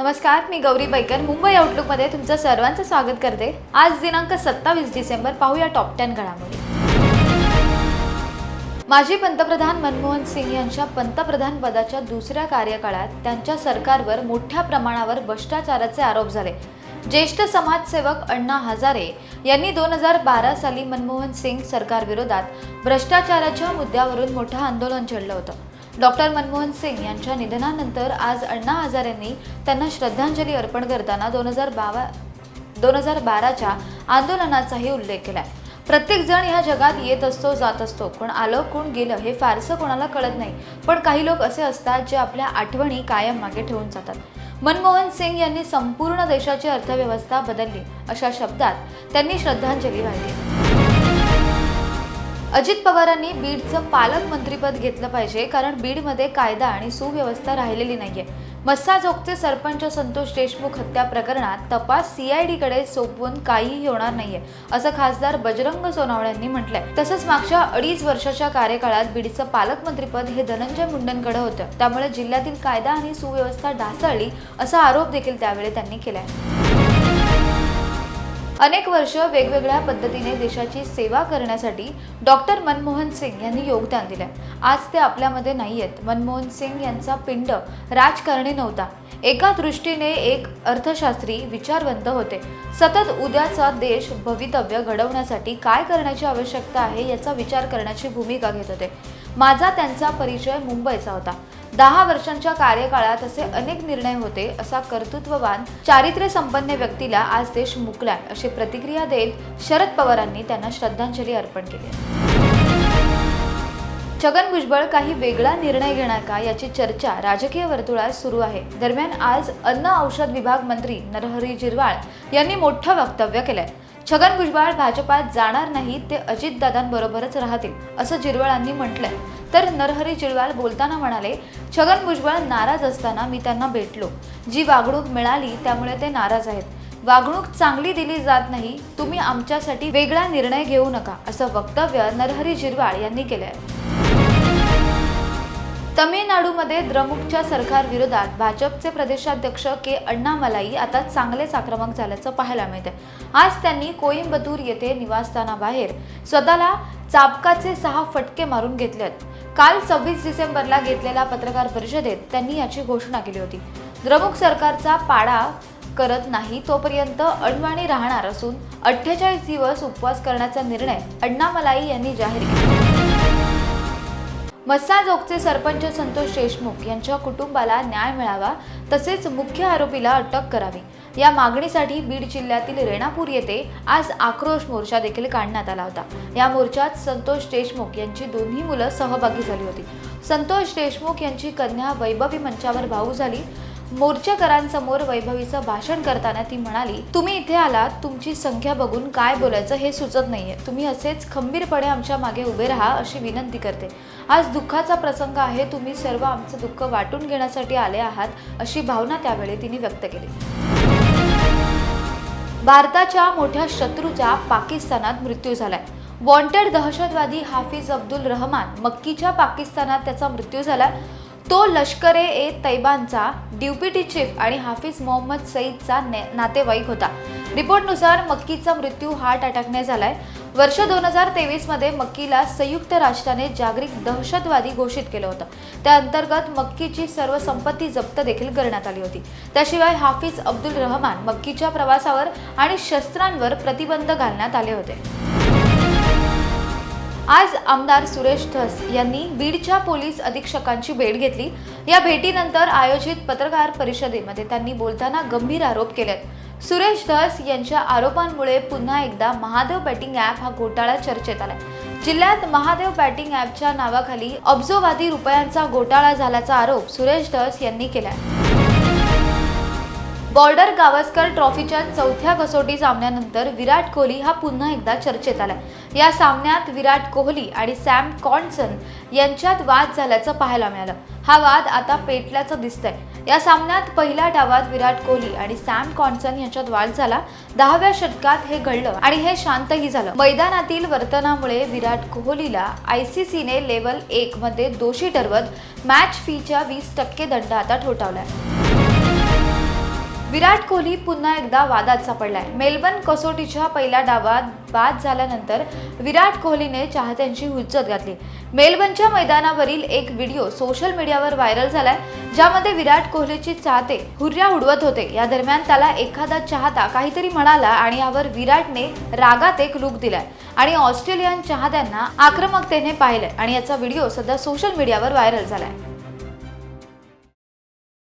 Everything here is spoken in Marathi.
नमस्कार मी गौरी बैकर. मुंबई आउटलुकमध्ये तुमचं सर्वांचं स्वागत करते. आज दिनांक सत्तावीस डिसेंबर पाहूया टॉप टेन घडामोडी. माजी पंतप्रधान मनमोहन सिंग यांच्या पंतप्रधान पदाच्या दुसऱ्या कार्यकाळात त्यांच्या सरकारवर मोठ्या प्रमाणावर भ्रष्टाचाराचे आरोप झाले. ज्येष्ठ समाजसेवक अण्णा हजारे यांनी दोन हजार बारा साली मनमोहन सिंग सरकारविरोधात भ्रष्टाचाराच्या मुद्द्यावरून मोठं आंदोलन छेडलं होतं. डॉक्टर मनमोहन सिंग यांच्या निधनानंतर आज अण्णा हजारेंनी त्यांना श्रद्धांजली अर्पण करताना दोन हजार बावा दोन हजार बाराच्या आंदोलनाचाही उल्लेख केला प्रत्येक जण ह्या जगात येत असतो जात असतो. कोण आलं कोण गेलं हे फारसं कोणाला कळत नाही. पण काही लोक असे असतात जे आपल्या आठवणी कायम मागे ठेवून जातात. मनमोहन सिंग यांनी संपूर्ण देशाची अर्थव्यवस्था बदलली अशा शब्दात त्यांनी श्रद्धांजली वाहिली. अजित पवारांनी बीडचं पालकमंत्रीपद घेतलं पाहिजे कारण बीडमध्ये कायदा आणि सुव्यवस्था राहिलेली नाहीये. मस्साजोगचे सरपंच संतोष देशमुख हत्या प्रकरणात तपास सीआयडीकडे सोपवून काहीही होणार नाहीये असं खासदार बजरंग सोनावळ्यांनी म्हटलंय. तसंच मागच्या अडीच वर्षाच्या कार्यकाळात बीडचं पालकमंत्रीपद हे धनंजय मुंडेंकडे होतं. त्यामुळे जिल्ह्यातील कायदा आणि सुव्यवस्था ढासळली असा आरोप देखील त्यावेळी त्यांनी केलाय. अनेक वर्ष वेगवेगळ्या पद्धतीने देशाची सेवा करण्यासाठी डॉक्टर मनमोहन सिंग यांनी योगदान दिलं आज ते आपल्यामध्ये नाही आहेत मनमोहन सिंग यांचा पिंड राजकारणी नव्हता. एका दृष्टीने एक अर्थशास्त्री विचारवंत होते. सतत उद्याचा देश भवितव्य घडवण्यासाठी काय करण्याची आवश्यकता आहे याचा विचार करण्याची भूमिका घेत होते. माझा त्यांचा परिचय मुंबईचा होता. दहा वर्षांच्या कार्यकाळात असे अनेक निर्णय होते असा कर्तृत्ववान चारित्र्य संपन्न व्यक्तीला आज देश मुकलाय अशी प्रतिक्रिया देत शरद पवारांनी त्यांना श्रद्धांजली अर्पण केली छगन भुजबळ काही वेगळा निर्णय घेणार का याची चर्चा राजकीय वर्तुळात सुरू आहे. दरम्यान आज अन्न औषध विभाग मंत्री नरहरी जिरवाळ यांनी मोठं वक्तव्य केलंय. छगन भुजबळ भाजपात जाणार नाहीत ते अजितदादांबरोबरच राहतील असं जिरवाळांनी म्हटलंय. तर नरहरी जिरवाळ बोलताना म्हणाले छगन भुजबळ नाराज असताना मी त्यांना भेटलो. जी वागणूक मिळाली त्यामुळे ते नाराज आहेत. वागणूक चांगली दिली जात नाही तुम्ही आमच्यासाठी वेगळा निर्णय घेऊ नका असं वक्तव्य नरहरी जिरवाळ यांनी आहे तमिळनाडूमध्ये द्रमुकच्या सरकारविरोधात भाजपचे प्रदेशाध्यक्ष के अण्णामलाई आता चांगलेच आक्रमक झाल्याचं पाहायला मिळते आज त्यांनी कोईम्बतूर येथे निवासस्थानाबाहेर स्वतःला चाबकाचे सहा फटके मारून घेतले आहेत. काल सव्वीस डिसेंबरला घेतलेल्या पत्रकार परिषदेत त्यांनी याची घोषणा केली होती. द्रमुक सरकारचा पाडा करत नाही तोपर्यंत अडवाणी राहणार असून अठ्ठेचाळीस दिवस उपवास करण्याचा निर्णय अण्णामलाई यांनी जाहीर केला. मस्साजोगचे सरपंच संतोष देशमुख यांच्या कुटुंबाला न्याय मिळावा तसेच मुख्य आरोपीला अटक करावी. या मागणीसाठी बीड जिल्ह्यातील रेणापूर येथे आज आक्रोश मोर्चा देखील काढण्यात आला होता. या मोर्चात संतोष देशमुख यांची दोन्ही मुलं सहभागी झाली होती. संतोष देशमुख यांची कन्या वैभवी मंचावर भाऊ झाली. मोर्चेकरांसमोर वैभवीचं भाषण करताना ती म्हणाली तुम्ही इथे आलात तुमची संख्या बघून काय बोलायचं हे सुचत नाहीये. तुम्ही असेच खंबीरपणे आमच्या मागे उभे राहा अशी विनंती करते. आज दुःखाचा प्रसंग आहे तुम्ही सर्व आमचं दुःख वाटून घेण्यासाठी आले आहात अशी भावना त्यावेळी तिने व्यक्त केली. भारताच्या मोठ्या शत्रूचा पाकिस्तानात मृत्यू झालाय. वॉन्टेड दहशतवादी हाफिज अब्दुल रहमान मक्कीच्या पाकिस्तानात त्याचा मृत्यू झालाय. तो लष्कर ए तैबानचा ड्युपिटी चीफ आणि हाफिज मोहम्मद सईदचा ने- नातेवाईक होता. रिपोर्टनुसार मक्कीचा मृत्यू हार्ट अटॅकने झालाय. वर्ष दोन हजार तेवीसमध्ये मक्कीला संयुक्त राष्ट्राने जागतिक दहशतवादी घोषित केलं होतं. त्या अंतर्गत मक्कीची सर्व संपत्ती जप्त देखील करण्यात आली होती. त्याशिवाय हाफिज अब्दुल रहमान मक्कीच्या प्रवासावर आणि शस्त्रांवर प्रतिबंध घालण्यात आले होते. आज आमदार सुरेश धस यांनी बीडच्या पोलीस अधीक्षकांची भेट घेतली. या भेटीनंतर आयोजित पत्रकार परिषदेमध्ये त्यांनी बोलताना गंभीर आरोप केलेत. सुरेश धस यांच्या आरोपांमुळे पुन्हा एकदा महादेव बॅटिंग ॲप हा घोटाळा चर्चेत आलाय. जिल्ह्यात महादेव बॅटिंग ॲपच्या नावाखाली अब्जोवादी रुपयांचा घोटाळा झाल्याचा आरोप सुरेश धस यांनी केलाय. बॉर्डर गावस्कर ट्रॉफीच्या चौथ्या कसोटी सामन्यानंतर विराट कोहली हा पुन्हा एकदा चर्चेत आलाय. या सामन्यात विराट कोहली आणि सॅम कॉन्सन यांच्यात वाद झाल्याचं पाहायला मिळालं. हा वाद आता पेटल्याचं दिसतंय. या सामन्यात पहिल्या डावात विराट कोहली आणि सॅम कॉन्सन यांच्यात वाद झाला. दहाव्या षटकात हे घडलं आणि हे शांतही झालं. मैदानातील वर्तनामुळे विराट कोहलीला आय सी सीने लेवल एक मध्ये दोषी ठरवत मॅच फीच्या वीस टक्के दंड आता ठोठावलाय. विराट कोहली पुन्हा एकदा वादात सापडलाय. मेलबर्न कसोटीच्या पहिल्या डावात बाद झाल्यानंतर विराट कोहलीने चाहत्यांची हुज्जत घातली. मेलबर्नच्या मैदानावरील एक व्हिडिओ सोशल मीडियावर व्हायरल झालाय ज्यामध्ये विराट कोहलीची चाहते हुर्या उडवत होते. या दरम्यान त्याला एखादा चाहता काहीतरी म्हणाला आणि यावर विराटने रागात एक लुक दिलाय आणि ऑस्ट्रेलियन चाहत्यांना आक्रमकतेने पाहिलंय. आणि याचा व्हिडिओ सध्या सोशल मीडियावर व्हायरल झालाय.